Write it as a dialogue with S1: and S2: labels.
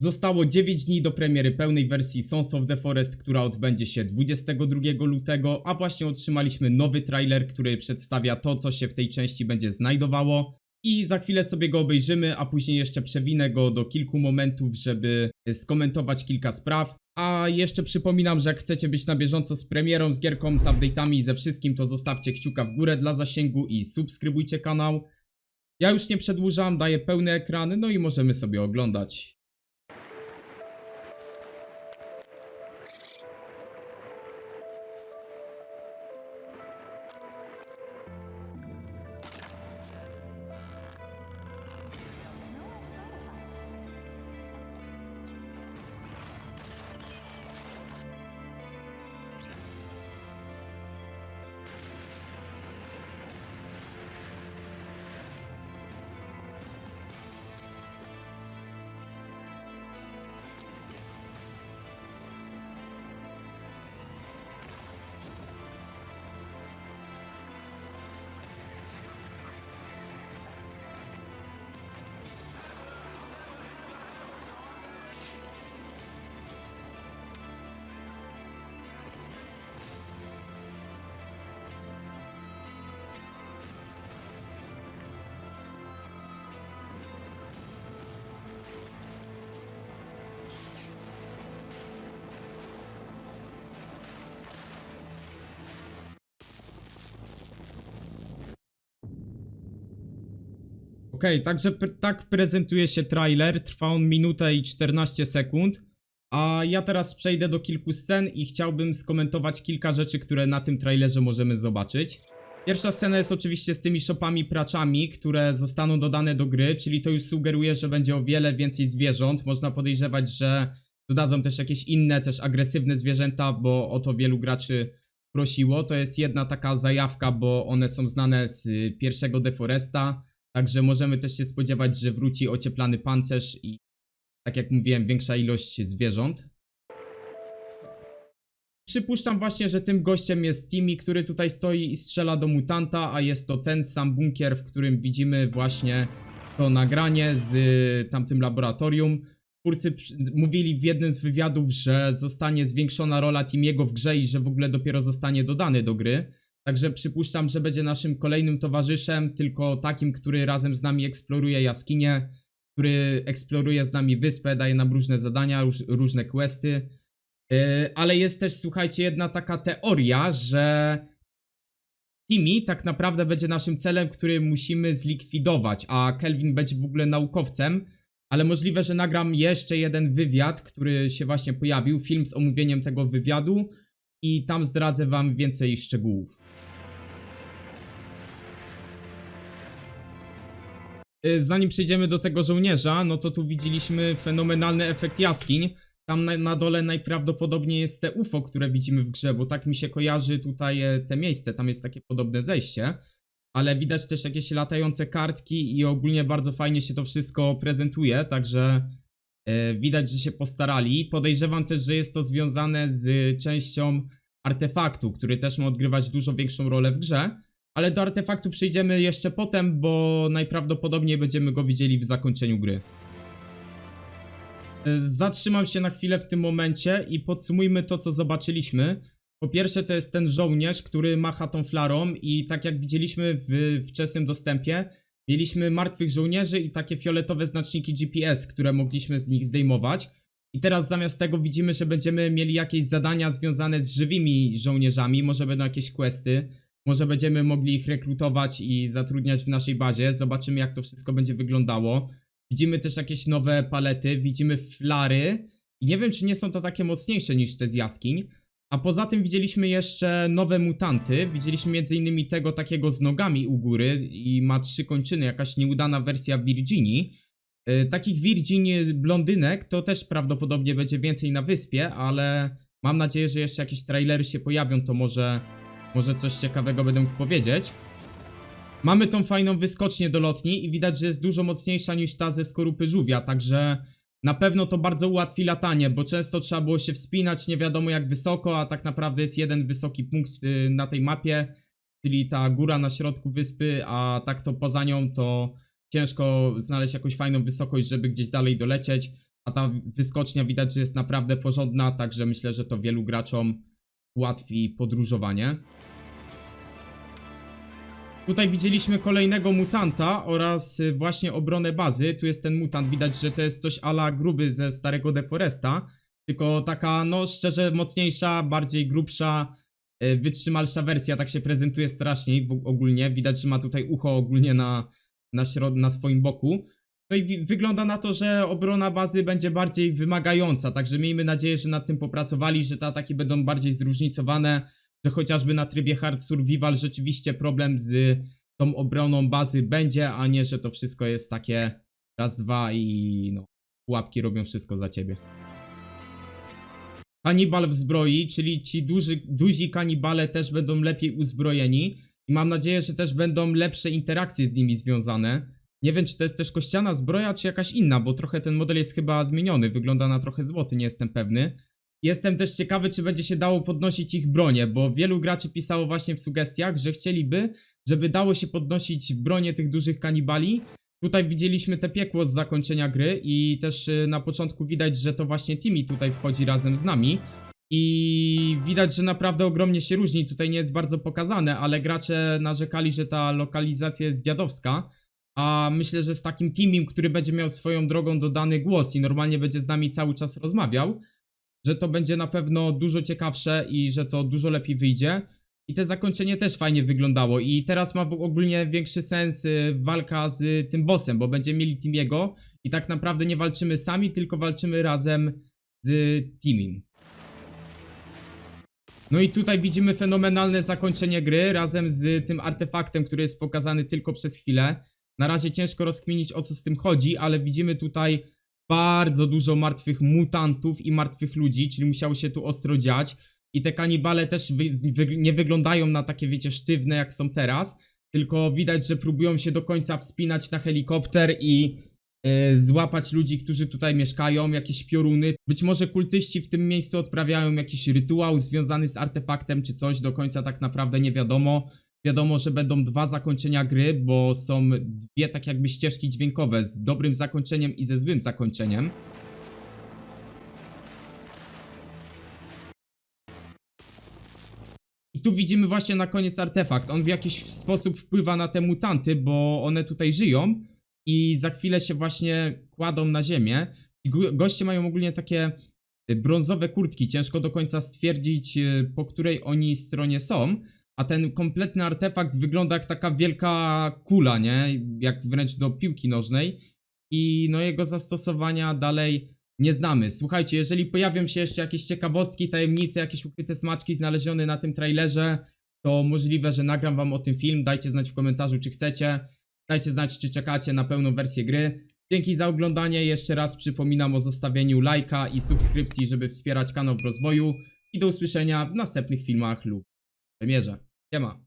S1: Zostało 9 dni do premiery pełnej wersji Sons of the Forest, która odbędzie się 22 lutego, a właśnie otrzymaliśmy nowy trailer, który przedstawia to, co się w tej części będzie znajdowało. I za chwilę sobie go obejrzymy, a później jeszcze przewinę go do kilku momentów, żeby skomentować kilka spraw. A jeszcze przypominam, że jak chcecie być na bieżąco z premierą, z gierką, z update'ami i ze wszystkim, to zostawcie kciuka w górę dla zasięgu i subskrybujcie kanał. Ja już nie przedłużam, daję pełny ekran, no i możemy sobie oglądać. Okej, także pr- tak prezentuje się trailer. Trwa on minutę i 14 sekund. A ja teraz przejdę do kilku scen i chciałbym skomentować kilka rzeczy, które na tym trailerze możemy zobaczyć. Pierwsza scena jest oczywiście z tymi shopami praczami, które zostaną dodane do gry, czyli to już sugeruje, że będzie o wiele więcej zwierząt. Można podejrzewać, że dodadzą też jakieś inne, też agresywne zwierzęta, bo o to wielu graczy prosiło. To jest jedna taka zajawka, bo one są znane z pierwszego Deforesta. Także możemy też się spodziewać, że wróci ocieplany pancerz i tak jak mówiłem, większa ilość zwierząt. Przypuszczam właśnie, że tym gościem jest Timmy, który tutaj stoi i strzela do mutanta, a jest to ten sam bunkier, w którym widzimy właśnie to nagranie z y, tamtym laboratorium. Twórcy mówili w jednym z wywiadów, że zostanie zwiększona rola Timiego w grze i że w ogóle dopiero zostanie dodany do gry. Także przypuszczam, że będzie naszym kolejnym towarzyszem, tylko takim, który razem z nami eksploruje jaskinię, który eksploruje z nami wyspę, daje nam różne zadania, róż, różne questy. Yy, ale jest też, słuchajcie, jedna taka teoria, że Timmy tak naprawdę będzie naszym celem, który musimy zlikwidować, a Kelvin będzie w ogóle naukowcem. Ale możliwe, że nagram jeszcze jeden wywiad, który się właśnie pojawił, film z omówieniem tego wywiadu i tam zdradzę wam więcej szczegółów. Zanim przejdziemy do tego żołnierza, no to tu widzieliśmy fenomenalny efekt jaskiń. Tam na, na dole najprawdopodobniej jest te UFO, które widzimy w grze, bo tak mi się kojarzy tutaj e, te miejsce, tam jest takie podobne zejście. Ale widać też jakieś latające kartki i ogólnie bardzo fajnie się to wszystko prezentuje, także e, widać, że się postarali. Podejrzewam też, że jest to związane z częścią artefaktu, który też ma odgrywać dużo większą rolę w grze. Ale do artefaktu przejdziemy jeszcze potem, bo najprawdopodobniej będziemy go widzieli w zakończeniu gry. E, Zatrzymam się na chwilę w tym momencie i podsumujmy to, co zobaczyliśmy. Po pierwsze, to jest ten żołnierz, który macha tą flarą, i tak jak widzieliśmy w wczesnym dostępie, mieliśmy martwych żołnierzy i takie fioletowe znaczniki GPS, które mogliśmy z nich zdejmować. I teraz zamiast tego widzimy, że będziemy mieli jakieś zadania związane z żywymi żołnierzami, może będą jakieś questy, może będziemy mogli ich rekrutować i zatrudniać w naszej bazie. Zobaczymy, jak to wszystko będzie wyglądało. Widzimy też jakieś nowe palety, widzimy flary i nie wiem, czy nie są to takie mocniejsze niż te z jaskiń. A poza tym widzieliśmy jeszcze nowe mutanty. Widzieliśmy m.in. tego takiego z nogami u góry i ma trzy kończyny, jakaś nieudana wersja Virginii. Yy, takich Virginii blondynek to też prawdopodobnie będzie więcej na wyspie, ale mam nadzieję, że jeszcze jakieś trailery się pojawią, to może, może coś ciekawego będę mógł powiedzieć. Mamy tą fajną wyskocznię do lotni i widać, że jest dużo mocniejsza niż ta ze skorupy żółwia, także na pewno to bardzo ułatwi latanie, bo często trzeba było się wspinać nie wiadomo jak wysoko, a tak naprawdę jest jeden wysoki punkt y, na tej mapie, czyli ta góra na środku wyspy, a tak to poza nią to ciężko znaleźć jakąś fajną wysokość, żeby gdzieś dalej dolecieć. a ta wyskocznia widać, że jest naprawdę porządna, także myślę, że to wielu graczom ułatwi podróżowanie. Tutaj widzieliśmy kolejnego mutanta oraz y, właśnie obronę bazy. Tu jest ten mutant, widać, że to jest coś ala gruby ze starego Deforesta. Tylko taka, no szczerze, mocniejsza, bardziej grubsza, y, wytrzymalsza wersja, tak się prezentuje straszniej w, ogólnie. Widać, że ma tutaj ucho ogólnie na, na, środ- na swoim boku. No i wygląda na to, że obrona bazy będzie bardziej wymagająca, także miejmy nadzieję, że nad tym popracowali, że te ataki będą bardziej zróżnicowane, że chociażby na trybie Hard Survival rzeczywiście problem z tą obroną bazy będzie, a nie, że to wszystko jest takie raz, dwa i no, pułapki robią wszystko za ciebie. Kanibal w zbroi, czyli ci duży, duzi kanibale też będą lepiej uzbrojeni i mam nadzieję, że też będą lepsze interakcje z nimi związane. Nie wiem, czy to jest też kościana zbroja, czy jakaś inna, bo trochę ten model jest chyba zmieniony, wygląda na trochę złoty, nie jestem pewny. Jestem też ciekawy, czy będzie się dało podnosić ich bronię, bo wielu graczy pisało właśnie w sugestiach, że chcieliby, żeby dało się podnosić bronię tych dużych kanibali. Tutaj widzieliśmy te piekło z zakończenia gry i też y, na początku widać, że to właśnie Timmy tutaj wchodzi razem z nami. I widać, że naprawdę ogromnie się różni. Tutaj nie jest bardzo pokazane, ale gracze narzekali, że ta lokalizacja jest dziadowska. A myślę, że z takim teamem, który będzie miał swoją drogą dodany głos i normalnie będzie z nami cały czas rozmawiał, że to będzie na pewno dużo ciekawsze i że to dużo lepiej wyjdzie. I te zakończenie też fajnie wyglądało. I teraz ma ogólnie większy sens y, walka z tym bossem, bo będziemy mieli Timiego i tak naprawdę nie walczymy sami, tylko walczymy razem z Timim. No i tutaj widzimy fenomenalne zakończenie gry razem z tym artefaktem, który jest pokazany tylko przez chwilę. Na razie ciężko rozkminić o co z tym chodzi, ale widzimy tutaj bardzo dużo martwych mutantów i martwych ludzi, czyli musiało się tu ostro dziać. I te kanibale też wy, wy, nie wyglądają na takie, wiecie, sztywne jak są teraz, tylko widać, że próbują się do końca wspinać na helikopter i e, złapać ludzi, którzy tutaj mieszkają, jakieś pioruny. Być może kultyści w tym miejscu odprawiają jakiś rytuał związany z artefaktem czy coś, do końca tak naprawdę nie wiadomo. Wiadomo, że będą dwa zakończenia gry, bo są dwie tak jakby ścieżki dźwiękowe z dobrym zakończeniem i ze złym zakończeniem. I tu widzimy właśnie na koniec artefakt. On w jakiś sposób wpływa na te mutanty, bo one tutaj żyją i za chwilę się właśnie kładą na ziemię. Go- Goście mają ogólnie takie y, brązowe kurtki. Ciężko do końca stwierdzić, y, po której oni stronie są. A ten kompletny artefakt wygląda jak taka wielka kula, nie? Jak wręcz do piłki nożnej. I no jego zastosowania dalej nie znamy. Słuchajcie, jeżeli pojawią się jeszcze jakieś ciekawostki, tajemnice, jakieś ukryte smaczki znalezione na tym trailerze, to możliwe, że nagram wam o tym film. Dajcie znać w komentarzu, czy chcecie. Dajcie znać, czy czekacie na pełną wersję gry. Dzięki za oglądanie. Jeszcze raz przypominam o zostawieniu lajka i subskrypcji, żeby wspierać kanał w rozwoju. I do usłyszenia w następnych filmach lub premierze. Llama.